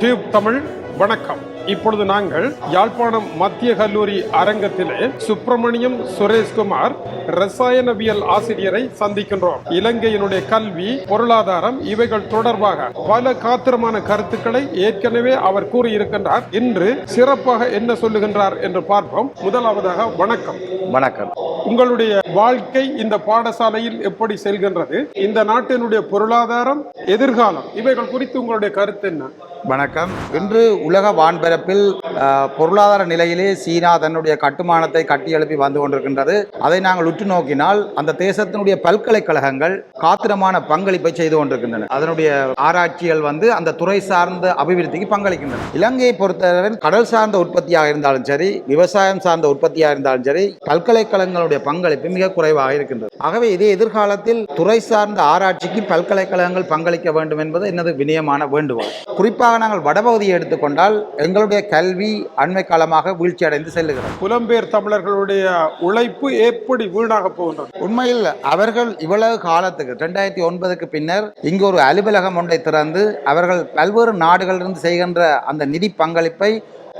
Tube Tamil வணக்கம். இப்பொழுது நாங்கள் யாழ்ப்பாணம் மத்திய கல்லூரி அரங்கத்திலே சுப்பிரமணியம் சுரேஷ்குமார் ரசாயனவியல் ஆசிரியரை சந்திக்கின்றோம். இலங்கையினுடைய கல்வி பொருளாதாரம் இவைகள் தொடர்பாக பல காத்திரமான கருத்துக்களை ஏற்கனவே அவர் கூறியிருக்கின்றார். இன்று சிறப்பாக என்ன சொல்லுகின்றார் என்று பார்ப்போம். முதலாவதாக வணக்கம். வணக்கம். உங்களுடைய வாழ்க்கை இந்த பாடசாலையில் எப்படி செல்கின்றது? இந்த நாட்டினுடைய பொருளாதாரம் எதிர்காலம் இவைகள் குறித்து உங்களுடைய கருத்து என்ன? வணக்கம். இன்று உலக வான்பரப்பில் பொருளாதார நிலையிலே சீனா தன்னுடைய கட்டுமானத்தை கட்டி எழுப்பி வந்து கொண்டிருக்கின்றது. அதை நாங்கள் உற்று நோக்கினால் அந்த தேசத்தினுடைய பல்கலைக்கழகங்கள் காத்திரமான பங்களிப்பை செய்து கொண்டிருக்கின்றன. அதனுடைய ஆராய்ச்சிகள் வந்து அந்த துறை சார்ந்த அபிவிருத்திக்கு பங்களிக்கின்றன. இலங்கையை பொறுத்தவரை கடல் சார்ந்த உற்பத்தியாக இருந்தாலும் சரி விவசாயம் சார்ந்த உற்பத்தியாக இருந்தாலும் சரி பல்கலைக்கழகங்களுடைய பங்களிப்பு மிக குறைவாக இருக்கின்றது. ஆகவே இதே எதிர்காலத்தில் துறை சார்ந்த ஆராய்ச்சிக்கு பல்கலைக்கழகங்கள் பங்களிக்க வேண்டும் என்பது எனது வினயமான வேண்டுகோள். குறிப்பாக நாங்கள் வடபகுதியை எடுத்துக்கொண்டால் எங்களுடைய கல்வி அண்மை காலமாக வீழ்ச்சி அடைந்து செல்லுகிறது. புலம்பெயர் தமிழர்களுடைய உழைப்பு எப்படி வீணாக போகின்றது? உண்மையில் அவர்கள் இவ்வளவு காலத்துக்கு ரெண்டாயிரத்தி ஒன்பதுக்கு பின்னர் இங்கு ஒரு அலுவலகம் ஒன்றை திறந்து அவர்கள் பல்வேறு நாடுகளிலிருந்து செய்கின்ற அந்த நிதி பங்களிப்பை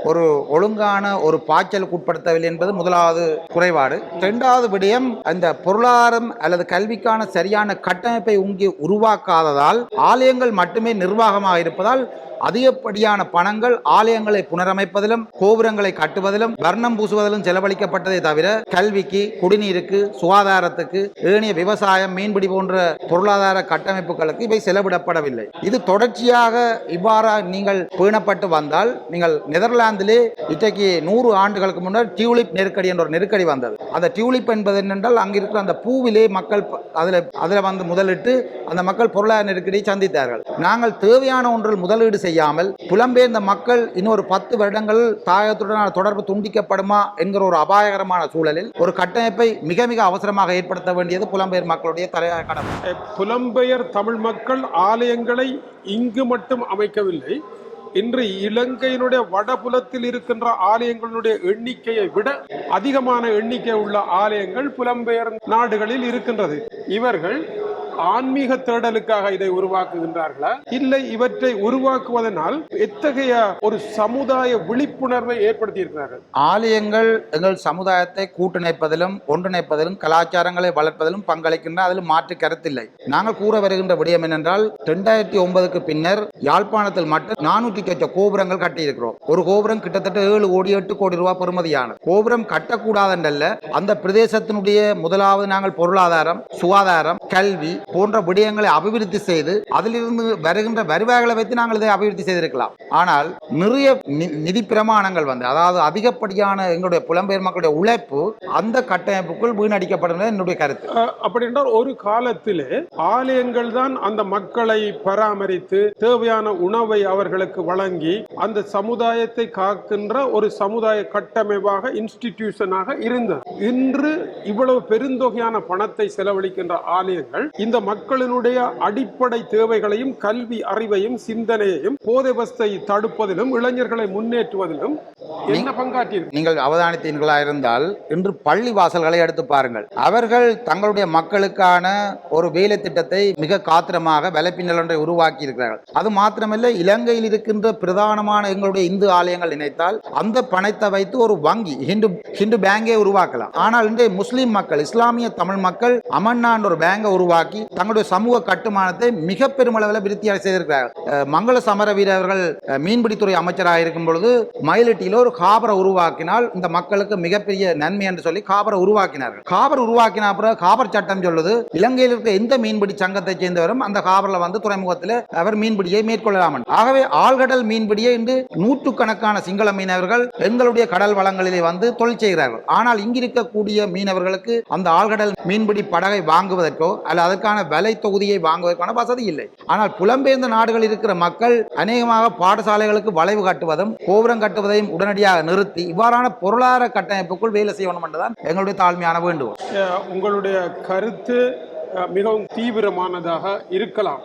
ஒரு ஒழுங்கான ஒரு பாய்ச்சலுக்கு உட்படுத்தவில்லை என்பது முதலாவது குறைபாடு. இரண்டாவது விடயம் அந்த பொருளாதாரம் அல்லது கல்விக்கான சரியான கட்டமைப்பை உங்கி உருவாக்காததால் ஆலயங்கள் மட்டுமே நிர்வாகமாக இருப்பதால் அதிகப்படியான பணங்கள் ஆலயங்களை புனரமைப்பதிலும் கோபுரங்களை கட்டுவதிலும் வர்ணம் பூசுவதிலும் செலவழிக்கப்பட்டதை தவிர கல்விக்கு குடிநீருக்கு சுகாதாரத்துக்கு ஏனைய விவசாயம் மீன்பிடி போன்ற பொருளாதார கட்டமைப்புகளுக்கு இவை செலவிடப்படவில்லை. இது தொடர்ச்சியாக இவ்வாறா நீங்கள் பேணப்பட்டு வந்தால் நீங்கள் நெதர்லாந்திலே இன்றைக்கு நூறு ஆண்டுகளுக்கு முன்னர் டியூலிப் நெருக்கடி என்ற ஒரு நெருக்கடி வந்தது. அந்த டியூலிப் என்பது என்னென்றால் அங்கே இருக்கிற அந்த பூவிலே மக்கள் அதில் அதில் வந்து முதலிட்டு அந்த மக்கள் பொருளாதார நெருக்கடியை சந்தித்தார்கள். நாங்கள் தேவையான ஒன்றில் முதலீடு செய்யாமல் புலம்பெயர்ந்த மக்கள் இன்னொரு பத்து வருடங்கள் தாயகத்துடனான தொடர்பு துண்டிக்கப்படுமா என்கிற ஒரு அபாயகரமான சூழலில் ஒரு கட்டமைப்பை மிக மிக அவசரமாக ஏற்படுத்த வேண்டியது புலம்பெயர் மக்களுடைய தலையாய கடமை. புலம்பெயர் தமிழ் மக்கள் ஆலயங்களை இங்கு மட்டும் அமைக்கவில்லை. இன்று இலங்கையினுடைய வடபுலத்தில் இருக்கின்ற ஆலயங்களுடைய எண்ணிக்கையை விட அதிகமான எண்ணிக்கை உள்ள ஆலயங்கள் புலம்பெயர் நாடுகளில் இருக்கின்றது. இவர்கள் ஆன்மீக தேடலுக்காக இதை உருவாக்குகின்றார்களா? இல்லை இவற்றை உருவாக்குவதனால் எத்தகைய ஒரு சமுதாய விழிப்புணர்வை ஏற்படுத்தி இருக்கிறார்கள் ஆலயங்கள் எங்கள் சமுதாயத்தை கூட்டிணைப்பதிலும் ஒன்றிணைப்பதிலும் கலாச்சாரங்களை வளர்ப்பதிலும் பங்களிக்கின்ற அதில் மாற்று கருத்தில்லை. நாங்கள் கூற வருகின்ற விடயம் என்னென்றால் ரெண்டாயிரத்தி ஒன்பதுக்கு பின்னர் யாழ்ப்பாணத்தில் மட்டும் நானூற்றி கச்ச கோபுரங்கள் கட்டியிருக்கிறோம். ஒரு கோபுரம் கிட்டத்தட்ட ஏழு கோடி எட்டு கோடி ரூபாய் பெறுமதியான. கோபுரம் கட்டக்கூடாதென்றல்ல அந்த பிரதேசத்தினுடைய முதலாவது நாங்கள் பொருளாதாரம் சுகாதாரம் கல்வி போன்ற விடயங்களை அபிவிருத்தி செய்து அதிலிருந்து வருகின்ற வருவாய்களை வைத்து நாங்கள் இதை அபிவிருத்தி செய்திருக்கலாம். ஆனால் நிறைய நிதி பிரமாணங்கள் வந்து அதாவது அதிகப்படியான எங்களுடைய புலம்பெயர் மக்களுடைய உழைப்பு அந்த கட்டமைப்புக்குள் வீணடிக்கப்படுகிறது என்னுடைய கருத்து. அப்படி என்றால் ஒரு காலத்திலே ஆலயங்கள் தான் அந்த மக்களை பராமரித்து தேவையான உணவை அவர்களுக்கு வழங்கி அந்த சமுதாயத்தை காக்கின்ற ஒரு சமுதாய கட்டமைப்பாக இன்ஸ்டிடியூஷனாக இருந்தது. இன்று இவ்வளவு பெருந்தொகையான பணத்தை செலவழிக்கின்ற ஆலயங்கள் இந்த மக்களினுடைய அடிப்படை தேவைகளையும் கல்வி அறிவையும் சிந்தனையையும் போதைவஸ்தை தடுப்பதிலும் இளைஞர்களை முன்னேற்றுவதிலும் என்ன பங்காற்றியிருக்கு? நீங்கள் அவதானித்தீர்களா இருந்தால் இன்று பள்ளி வாசல்களை எடுத்து பாருங்கள். அவர்கள் தங்களுடைய மக்களுக்கான ஒரு வேலை திட்டத்தை மிக காத்திரமாக வலைப்பின்னல் ஒன்றை உருவாக்கி இருக்கிறார்கள் அது மாத்திரமல்ல இலங்கையில் இருக்கின்ற பிரதானமான எங்களுடைய இந்து ஆலயங்கள் நினைத்தால் அந்த பணத்தை வைத்து ஒரு வங்கி ஹிந்து ஹிந்து பேங்கை உருவாக்கலாம். ஆனால் இன்றைய முஸ்லிம் மக்கள் இஸ்லாமிய தமிழ் மக்கள் அமன்னான் ஒரு பேங்கை உருவாக்கி தங்களுடைய சமூக கட்டுமானத்தை மிக பெருமளவில் விருத்தியாக செய்திருக்கிறார்கள். மங்கள சமர வீரர்கள் மீன்பிடித்துறை அமைச்சராக இருக்கும் பொழுது மயிலட்டியில் ஒரு காபரை உருவாக்கினால் இந்த மக்களுக்கு மிகப்பெரிய நன்மை என்று சொல்லி காபரை உருவாக்கினார்கள். காபர் உருவாக்கின அப்புறம் காபர் சட்டம் சொல்லுது இலங்கையில் இருக்க எந்த மீன்பிடி சங்கத்தை சேர்ந்தவரும் அந்த காபரில் வந்து துறைமுகத்தில் அவர் மீன்பிடியை மேற்கொள்ளலாம் ஆகவே ஆழ்கடல் மீன்பிடியை இன்று நூற்றுக்கணக்கான சிங்கள மீனவர்கள் எங்களுடைய கடல் வளங்களிலே வந்து தொழில் செய்கிறார்கள். ஆனால் இங்கு இருக்கக்கூடிய மீனவர்களுக்கு அந்த ஆழ்கடல் மீன்பிடி படகை வாங்குவதற்கோ அல்ல அதற்கான விலை தொகுதியை வாங்குவதற்கான வசதி இல்லை. ஆனால் புலம்பெயர்ந்த நாடுகளில் இருக்கிற மக்கள் அநேகமாக பாடசாலைகளுக்கு வளைவு கட்டுவதும் கோபுரம் கட்டுவதையும் உடனடி உடனடியாக நிறுத்தி இவ்வாறான பொருளாதார கட்டமைப்புக்குள் வேலை செய்யணும் என்றுதான் எங்களுடைய தாழ்மையான வேண்டுகோள். உங்களுடைய கருத்து மிகவும் தீவிரமானதாக இருக்கலாம்.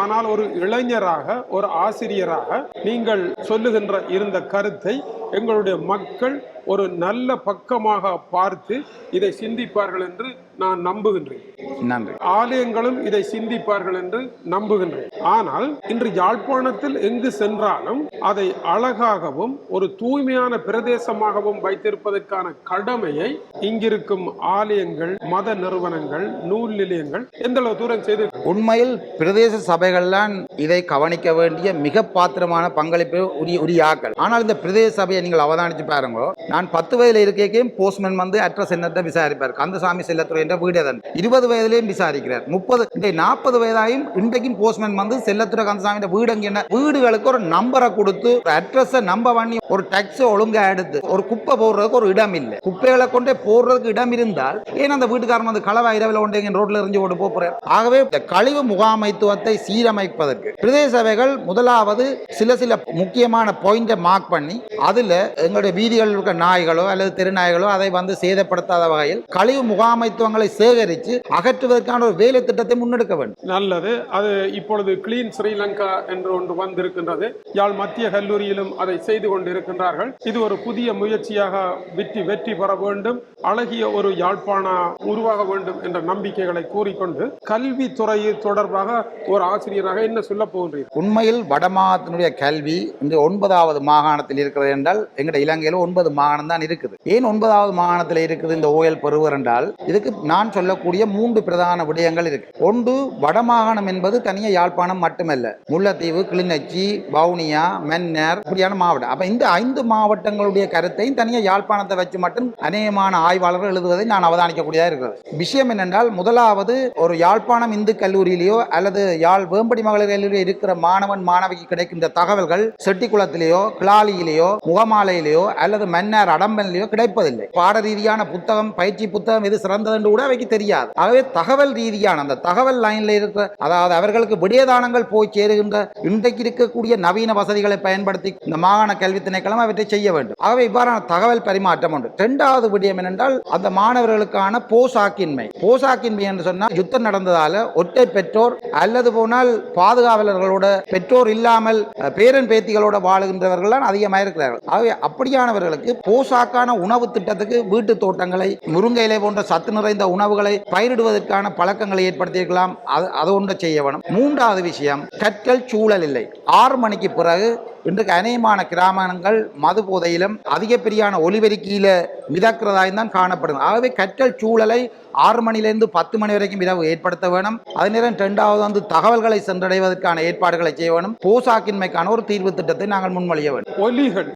ஆனால் ஒரு இளைஞராக ஒரு ஆசிரியராக நீங்கள் சொல்லுகின்ற இருந்த கருத்தை எங்களுடைய மக்கள் ஒரு நல்ல பக்கமாக பார்த்து இதை சிந்திப்பார்கள் என்று நான் நம்புகின்றேன். நன்றி. ஆலயங்களும் இதை சிந்திப்பார்கள் என்று நம்புகின்றேன். ஆனால் இன்று யாழ்ப்பாணத்தில் எங்கு சென்றாலும் அதை அழகாகவும் ஒரு தூய்மையான பிரதேசமாகவும் வைத்திருப்பதற்கான கடமையை இங்கிருக்கும் ஆலயங்கள் மத நிறுவனங்கள் நூல் நிலையங்கள் எந்த அளவு தூரம் செய்து உண்மையில் பிரதேச சபைகள்லாம் இதை கவனிக்க வேண்டிய மிக பாத்திரமான பங்களிப்பு உரிய உரிய ஆக்கள் ஆனால் இந்த பிரதேச சபையை நீங்கள் அவதானிச்சு பாருங்க. நான் பத்து வயதில் இருக்கையும் போஸ்ட்மேன் வந்து அட்ரஸ் என்னத்தை விசாரிப்பார். கந்தசாமி செல்லத்துறை என்ற வீடு அதன் இருபது வயதிலேயும் விசாரிக்கிறார். முப்பது நாற்பது வயதாயும் இன்றைக்கும் போஸ்ட்மேன் வந்து செல்லத்துறை கந்தசாமி வீடு அங்கே என்ன? வீடுகளுக்கு ஒரு நம்பரை கொடுத்து ஒரு அட்ரஸை நம்ப பண்ணி ஒரு டாக்ஸை ஒழுங்கா எடுத்து ஒரு குப்பை போடுறதுக்கு ஒரு இடம் இல்லை. குப்பைகளை கொண்டே போடுறதுக்கு இடம் இருந்தால் ஏன் அந்த வீட்டுக்காரன் வந்து களவா இரவில் கொண்டு ரோட்ல எரிஞ்சு ஓடு போறார்? ஆகவே இந்த கழிவு முகாமைத்துவத்தை சீரமைப்பதற்கு பிரதேச சபைகள் முதலாவது சில சில முக்கியமான பாயிண்டை மார்க் பண்ணி அதுல எங்களுடைய வீதிகளில் இருக்க நாய்களோ அல்லது தெருநாய்களோ அதை வந்து சேதப்படுத்தாத வகையில் கழிவு முகாமைத்துவங்கள் சேகரித்து அகற்றுவதற்கான ஒரு வேலை திட்டத்தை முன்னெடுக்க வேண்டும். நல்லது. அது இப்பொழுது கிளீன் ஸ்ரீலங்கா என்று ஒன்று வந்திருக்கின்றது. யாழ் மத்திய கல்லூரியிலும் அதை செய்து கொண்டிருக்கின்றார்கள். இது ஒரு புதிய முயற்சியாக வெற்றி வெற்றி பெற வேண்டும். அழகிய ஒரு யாழ்ப்பாண உருவாக வேண்டும் என்ற நம்பிக்கைகளை கூறிக்கொண்டு கல்வித்துறை தொடர்பாக ஒரு ஆசிரியராக என்ன சொல்ல போகின்றீர்கள்? உண்மையில் வடமாகாணத்தினுடைய கல்வி இந்த ஒன்பதாவது மாகாணத்தில் இருக்கிறது என்றால் எங்களுடைய இலங்கையில் ஒன்பது மாகாணம் தான் இருக்குது. ஏன் ஒன்பதாவது மாகாணத்தில் இருக்குது இந்த ஓயல் பெறுவர் என்றால் இதுக்கு நான் சொல்லக்கூடிய மூன்று பிரதான விடயங்கள் இருக்கு. ஒன்று வடமாகாணம் என்பது தனியாக யாழ்ப்பாணம் மட்டுமல்ல. முல்லைத்தீவு கிளிநொச்சி வவுனியா மன்னர் இப்படியான மாவட்டம். அப்ப இந்த ஐந்து மாவட்டங்களுடைய கருத்தையும் தனியாக யாழ்ப்பாணத்தை வச்சு மட்டும் அநேகமான ஆய்வாளர்கள் எழுதுவதை நான் அவதானிக்கக்கூடியதாக இருக்கிறது. விஷயம் என்னென்றால் முதலாவது ஒரு யாழ்ப்பாணம் இந்து கல்லூரியிலேயோ அல்லது யாழ் வேம்படி மகளிர் கல்லூரியில் இருக்கிற மாணவன் மாணவிக்கு கிடைக்கின்ற தகவல்கள் செட்டிக்குளத்திலேயோ கிளாலியிலேயோ முகமாலையிலேயோ அல்லது மன்னர் அடம்பனிலேயோ கிடைப்பதில்லை. பாட ரீதியான புத்தகம் பயிற்சி புத்தகம் எது சிறந்தது என்று கூட அவைக்கு தெரியாது. ஆகவே தகவல் ரீதியான அந்த தகவல் லைன்ல இருக்கிற அதாவது அவர்களுக்கு விடியதானங்கள் போய் சேருகின்ற இன்றைக்கு இருக்கக்கூடிய நவீன வசதிகளை பயன்படுத்தி இந்த மாகாண கல்வி திணைக்களம் அவற்றை செய்ய வேண்டும். ஆகவே இவ்வாறான தகவல் பரிமாற்றம் உண்டு. இரண்டாவது விடயம் என்னென்றால் அந்த மாணவர்களுக்கான போசாக்கின்மை. போசாக்கின்மை என்று சொன்னால் யுத்தம் நடந்ததால ஒற்றை பெற்றோர் அல்லது போனால் பாதுகாவலர்களோட பெற்றோர் இல்லாமல் பேரன் பேத்திகளோட வாழுகின்றவர்கள் தான் அதிகமாக இருக்கிறார்கள். ஆகவே அப்படியானவர்களுக்கு போசாக்கான உணவு திட்டத்துக்கு வீட்டு தோட்டங்களை முருங்கை இலை போன்ற சத்து நிறைந்த உணவுகளை பயிரிடுவதற்கான பழக்கங்களை ஏற்படுத்தியிருக்கலாம். அது அது ஒன்று செய்ய வேணும். மூன்றாவது விஷயம் கற்கள் சூழல் இல்லை. ஆறு மணிக்கு பிறகு இன்றைக்கு அநேகமான கிராமங்கள் மது போதையிலும் அதிகப்படியான ஒலிபெருக்கியில மிதக்கிறதாயும் தான் காணப்படும் ஆகவே கற்றல் சூழலை ஆறு மணிலேருந்து பத்து மணி வரைக்கும் இரவு ஏற்படுத்த வேணும். அதே நேரம் ரெண்டாவது வந்து தகவல்களை சென்றடைவதற்கான ஏற்பாடுகளை செய்ய வேணும். போசாக்கின்மைக்கான ஒரு தீர்வு திட்டத்தை நாங்கள் முன்மொழிய வேண்டும். ஒலிகள்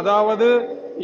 அதாவது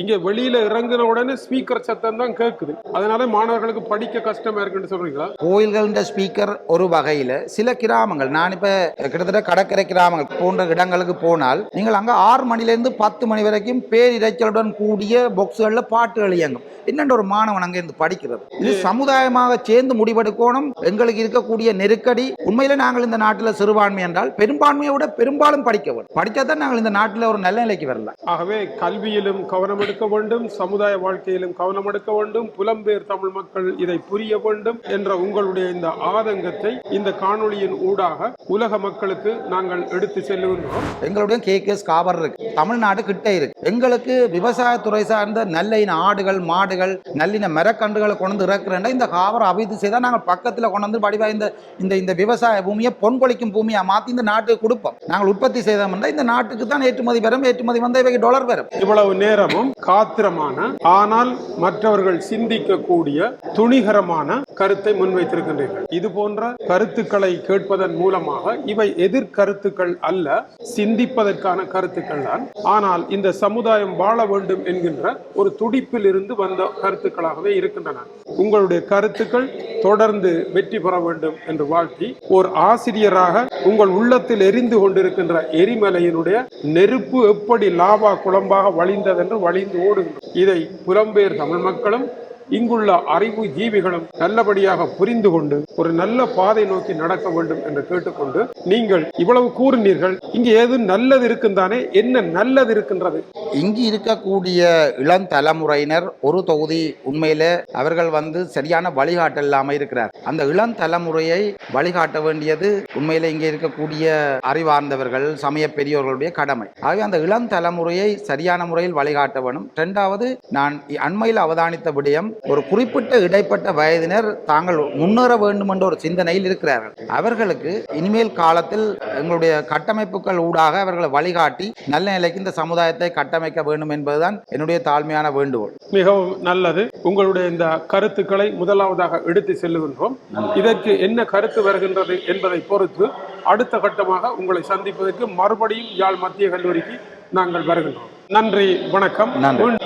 இங்க வெளியில இறங்கின உடனே ஸ்பீக்கர் சத்தம் தான் கேட்குது அதனால மாணவர்களுக்கு படிக்க கஷ்டமா இருக்குன்னு சொல்றீங்களா? கோயில்களின் ஸ்பீக்கர் ஒரு வகையில் சில கிராமங்கள் நான் இப்போ கிட்டத்தட்ட கடற்கரை கிராமங்கள் போன்ற இடங்களுக்கு போனால் நீங்கள் அங்கே ஆறு மணிலேருந்து பத்து மணி வரைக்கும் பேரிரைச்சலுடன் கூடிய பாக்ஸுகளில் பாட்டுகள் இயங்கும். என்னென்ற ஒரு மாணவன் அங்கே இருந்து படிக்கிறது. இது சமுதாயமாக சேர்ந்து முடிவெடுக்கணும். எங்களுக்கு இருக்கக்கூடிய நெருக்கடி. உண்மையில நாங்கள் இந்த நாட்டில் சிறுபான்மை என்றால் பெரும்பான்மையை விட பெரும்பாலும் படிக்க வேண்டும். படித்தா தான் நாங்கள் இந்த நாட்டில் ஒரு நல்ல நிலைக்கு வரலாம். ஆகவே கல்வியிலும் கவனம் எடுக்க வேண்டும் சமுதாய வாழ்க்கையிலும் கவனம் எடுக்க வேண்டும் புலம்பெயர் தமிழ் மக்கள் இதை புரிய வேண்டும் என்ற உங்களுடைய இந்த ஆதங்கத்தை இந்த காணொளியின் ஊடாக உலக மக்களுக்கு நாங்கள் எடுத்து செல்லுகின்றோம். எங்களுடைய கேகேஎஸ் காபர் இருக்கு. தமிழ்நாடு கிட்ட இருக்கு. எங்களுக்கு விவசாயத்துறை சார்ந்த நல்ல இன ஆடுகள் மாடுகள் நல்லின மரக்கன்றுகளை கொண்டு வந்து இறக்குறேன்டா இந்த காபரை அபிவிருத்தி செய்தால் நாங்கள் பக்கத்தில் கொண்டு வந்து வடிவா இந்த இந்த இந்த விவசாய பூமியை பொன்கொழிக்கும் பூமியை மாற்றி இந்த நாட்டுக்கு கொடுப்போம். நாங்கள் உற்பத்தி செய்தோம்னா இந்த நாட்டுக்கு தான் ஏற்றுமதி வரும் ஏற்றுமதி வந்தால் இவைக்கு டாலர் வரும் இவ்வளவு நேரமும் காத்திரமான ஆனால் மற்றவர்கள் சிந்திக்கக்கூடிய துணிகரமான கருத்தை முன்வைத்திருக்கின்றீர்கள். இது போன்ற கருத்துக்களை கேட்பதன் மூலமாக இவை எதிர்கருத்துக்கள் அல்ல சிந்திப்பதற்கான கருத்துக்கள் தான். ஆனால் இந்த சமுதாயம் வாழ வேண்டும் என்கின்ற ஒரு துடிப்பில் இருந்து வந்த கருத்துக்களாகவே இருக்கின்றன. உங்களுடைய கருத்துக்கள் தொடர்ந்து வெற்றி பெற வேண்டும் என்று வாழ்த்தி ஒரு ஆசிரியராக உங்கள் உள்ளத்தில் எரிந்து கொண்டிருக்கின்ற எரிமலையினுடைய நெருப்பு எப்படி லாவா குழம்பாக வழிந்ததென்று வழிந்து ஓடுகின்றோம். இதை புலம்பெயர் தமிழ் மக்களும் இங்குள்ள அறிவு ஜீவிகளும் நல்லபடியாக புரிந்து கொண்டு ஒரு நல்ல பாதை நோக்கி நடக்க வேண்டும் என்று கேட்டுக்கொண்டு நீங்கள் இவ்வளவு கூறினீர்கள். இங்கே ஏது நல்லது இருக்குந்தானே? என்ன நல்லது இருக்கின்றது? இங்கு இருக்கக்கூடிய இளம் தலைமுறையினர் ஒரு தொகுதி உண்மையில அவர்கள் வந்து சரியான வழிகாட்டல் இல்லாமல் இருக்கிறார். அந்த இளம் தலைமுறையை வழிகாட்ட வேண்டியது உண்மையில இங்கே இருக்கக்கூடிய அறிவார்ந்தவர்கள் சமய பெரியோர்களுடைய கடமை. ஆகவே அந்த இளம் தலைமுறையை சரியான முறையில் வழிகாட்ட வேணும். இரண்டாவது நான் இ- அண்மையில் அவதானித்த விடயம் ஒரு குறிப்பிட்ட இடைப்பட்ட வயதினர் தாங்கள் முன்னேற வேண்டும் என்ற ஒரு சிந்தனையில் இருக்கிறார்கள். அவர்களுக்கு இனிமேல் காலத்தில் எங்களுடைய கட்டமைப்புகள் ஊடாக அவர்களை வழிகாட்டி நல்ல நிலைக்கு இந்த சமுதாயத்தை கட்டமைக்க வேண்டும் என்பதுதான் என்னுடைய தாழ்மையான வேண்டுகோள். மிகவும் நல்லது. உங்களுடைய இந்த கருத்துக்களை முதலாவதாக எடுத்து செல்லுகின்றோம். இதற்கு என்ன கருத்து வருகின்றது என்பதை பொறுத்து அடுத்த கட்டமாக உங்களை சந்திப்பதற்கு மறுபடியும் யாழ் மத்திய கல்லூரிக்கு நாங்கள் வருகின்றோம். நன்றி வணக்கம்.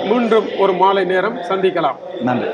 மீண்டும் ஒரு மாலை நேரம் சந்திக்கலாம். நன்றி.